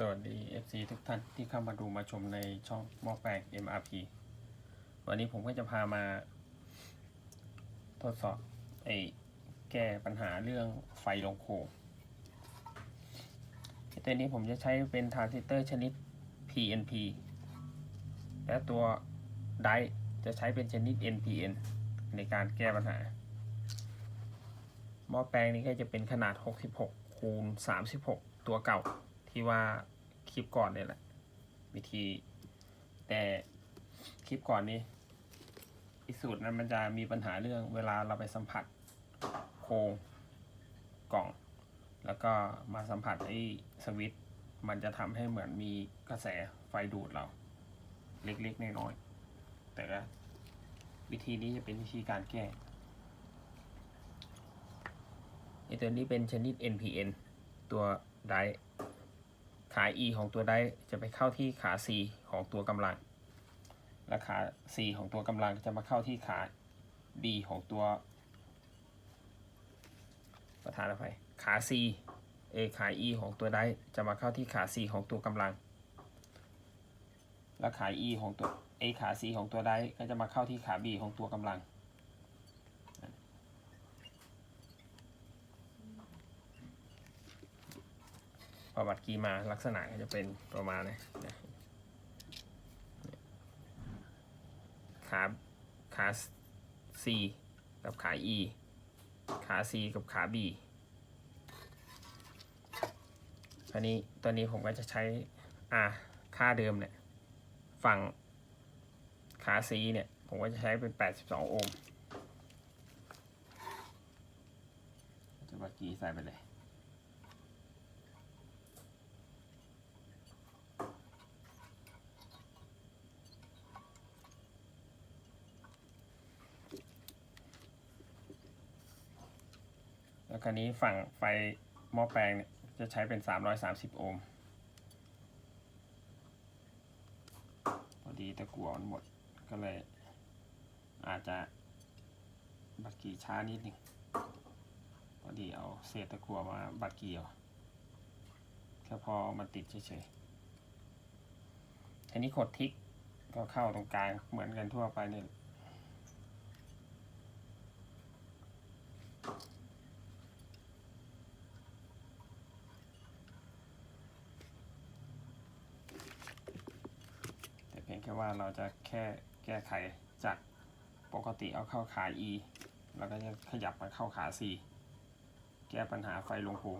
สวัสดี FC ทุกท่านที่เข้ามาดูมาชมในช่องหมอแปลง MRP วันนี้ผมก็จะพามาทดสอบไอ้แก้ปัญหาเรื่องไฟลงโคมไอ้ตัวนี้ผมจะใช้เป็นทรานซิสเตอร์ชนิด PNP และตัวไดจะใช้เป็นชนิด NPN ในการแก้ปัญหา หม้อแปลงนี้ก็จะเป็นขนาด 66คูณ36 ตัวเก่า ที่ว่าคลิปก่อนเนี่ยแหละ วิธี แต่คลิปก่อนนี้อีสูตรนั้นมันจะมีปัญหาเรื่องเวลาเราไปสัมผัสโครงกล่อง แล้วก็มาสัมผัสไอ้สวิตช์มันจะทำให้เหมือนมีกระแสไฟดูดเรา เล็กๆน้อยๆแต่ก็วิธีนี้จะเป็นวิธีการแก้ไอตัวนี้เป็นชนิด NPN ตัวได E ของตัวไดร์จะไปเข้าที่ขา C ของตัวกำลัง และขา C ของตัวกำลังจะมาเข้าที่ขา D ของตัว ประธานอภัยขา C เอขา E ของตัวไดร์จะมาเข้าที่ขา C ของตัวกำลัง และขา E ของตัวเอขา C ของตัวไดร์ก็จะมาเข้าที่ขา B ของตัวกำลัง พอบัตรกีมาลักษณะก็จะเป็นประมาณนี้นะขาขา C กับขา E ขา C กับขา B คราวนี้ตอนนี้ผมก็จะใช้อ่าค่าเดิมเนี่ย ฝั่งขา C เนี่ย ผมก็จะใช้เป็น 82 โอห์มจะบัตรกีใส่ไปเลย แล้วครนี้ฝั่งไฟหม้อแปลงเนี่ยจะใช้เป็น 330 โอห์ม พอดีตะกั่วมันหมด ก็เลยอาจจะบักกี้ช้านิดหนึง พอดีเอาเศษตะกั่วมาบักกี้เอาแค่พอมันติดเฉยๆทีนี้กดทิกก็เข้าตรงกลางเหมือนกันทั่วไปเนี่ย แต่เพียงแค่ว่าเราจะแค่แก้ไขจากปกติเอาเข้าขา E แล้วก็จะขยับมาเข้าขา C แก้ปัญหาไฟลงโพง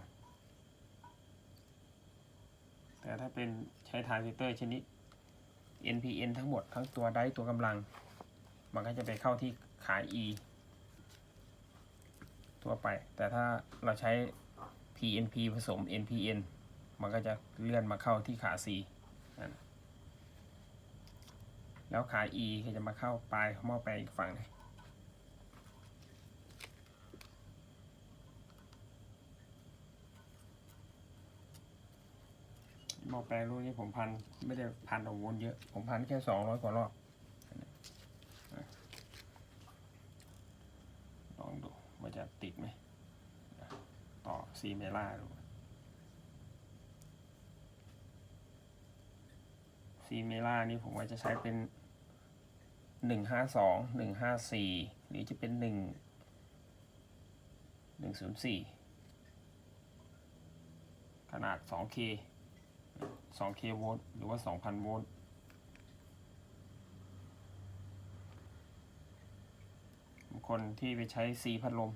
แต่ถ้าเป็นใช้ทรานซิสเตอร์ชนิด NPN ทั้งหมดทั้งตัวได้ตัวกำลัง มันก็จะไปเข้าที่ขา E ทั่วไป แต่ถ้าเราใช้ PNP ผสม NPN มันก็จะเลื่อนมาเข้าที่ขา C นั่น แล้วขา E ก็จะมาเข้าปลายหม้อแปลงอีกฝั่งหนึงหม้อแปลงรุ่นนี้ผมพันไม่ได้พันออกวนเยอะ ผมพันแค่สองร้อยกว่ารอบลองดูว่าจะติดไหม ต่อซีเมล่าดูซีเมล่านี่ผมว่าจะใช้เป็น หนึ่งห้าสองหนึ่งห้าสี่หรือจะเป็นหนึ่งหนึ่งศูนย์สี่ขนาดสองเคสองเคโวลต์หรือว่าสองพันโวลต์คนที่ไปใช้ซีพัดลม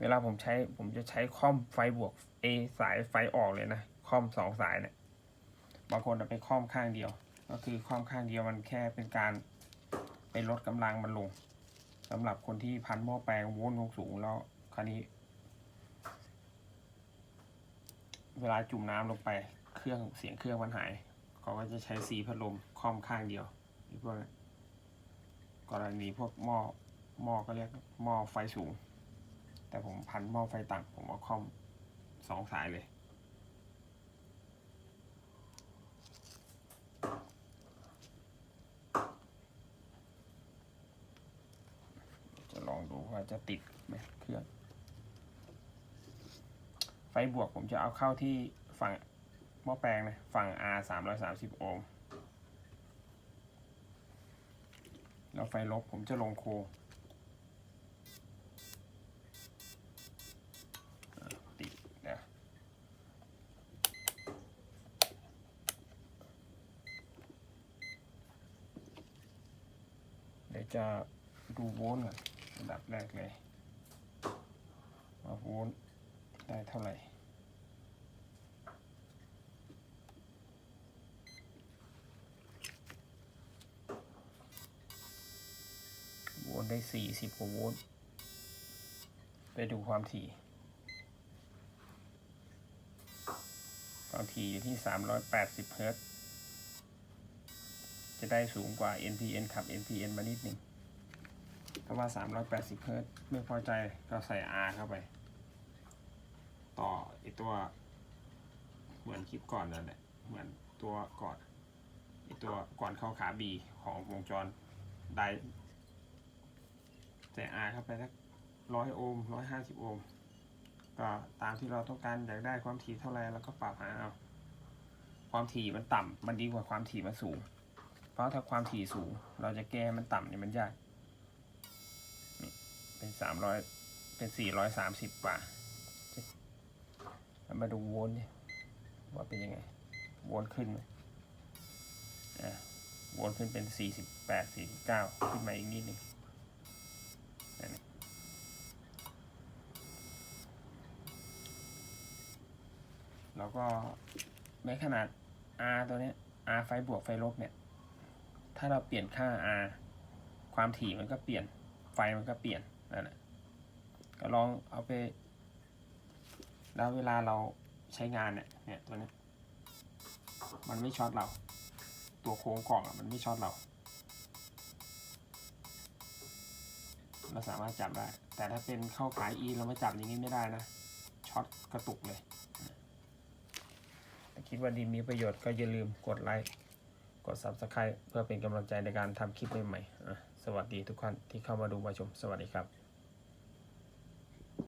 เวลาผมใช้ผมจะใช้คอมไฟบวก A สายไฟออกเลยนะ คอมสองสายเนี่ยบางคนจะไปคอมข้างเดียว ก็คือคอมข้างเดียวมันแค่เป็นการ ไปลดกำลังมันลงสำหรับคนที่พันหม้อแปลงโวลต์สูงแล้วคราวนี้ เวลาจุ่มน้ำลงไปเครื่องเสียงเครื่องมันหายเขาก็จะใช้สีพัดลมคอมข้างเดียวหรือพวกกรณีพวกหม้อหม้อก็เรียกหม้อไฟสูง แต่ผมพันหม้อไฟต่ำผมเอาคอมสองสายเลย จะลอง ดูว่าจะติดไหมเครื่อง ไฟบวกผมจะเอาเข้าที่ฝั่งหม้อแปลงนะ ฝั่ง R สามร้อยสามสิบโอห์ม แล้วไฟลบผมจะลงโคติดเดี๋ยวเดี๋ยวจะดูโวลต์ก่อน อันดับแรกเลยว่าโวลต์ได้เท่าไหร่โวลต์ได้สี่สิบกว่าโวลต์ไปดูความถี่ ความถี่อยู่ที่สามร้อยแปดสิบเฮิรตซ์จะได้สูงกว่า NPN ขับ NPN มานิดหนึ่ง เพราว่า 380 เฮิรตไม่พอใจก็ใส่ R เข้าไป ต่อไอตัวเหมือนคลิปก่อนนั่นแหละเหมือนตัวก่อนไอตัวก่อนเข้าขา B ของวงจรไดใส่ R เข้าไปสักร้อยโอห์มร้อยห้าสิบโอห์มก็ตามที่เราต้องการอยากได้ความถี่เท่าไรแล้วก็ปรับหาเอาความถี่มันต่ำมันดีกว่าความถี่มันสูง เพราะถ้าความถี่สูง เราจะแก้มันต่ำเนี่ยมันยาก เป็นสามร้อยเป็นสี่ร้อยสามสิบกว่ามาดูโวลต์เนี่ยว่าเป็นยังไงโวลต์ขึ้นไหมอะโวลต์ขึ้นเป็นสี่สิบแปดสี่สิบเก้าขึ้นมาอีกนิดหนึ่งแล้วก็ในขนาด R ตัวเนี้ย R ไฟบวกไฟลบเนี่ย ถ้าเราเปลี่ยนค่า R ความถี่มันก็เปลี่ยน ไฟมันก็เปลี่ยน นั่นแหละก็ลองเอาไป แล้วเวลาเราใช้งานเนี่ยเนี่ยตัวนี้มันไม่ช็อตเรา ตัวโค้งกล่องมันไม่ช็อตเรา เราสามารถจับได้ แต่ถ้าเป็นเข้าขาย E เรามาจับอย่างนี้ไม่ได้นะช็อตกระตุกเลยถ้าคิดว่าดีมีประโยชน์ก็อย่าลืมกดไลค์ กด Subscribe เพื่อเป็นกำลังใจในการทำคลิปใหม่ๆสวัสดีทุกท่านที่เข้ามาดูมาชม สวัสดีครับ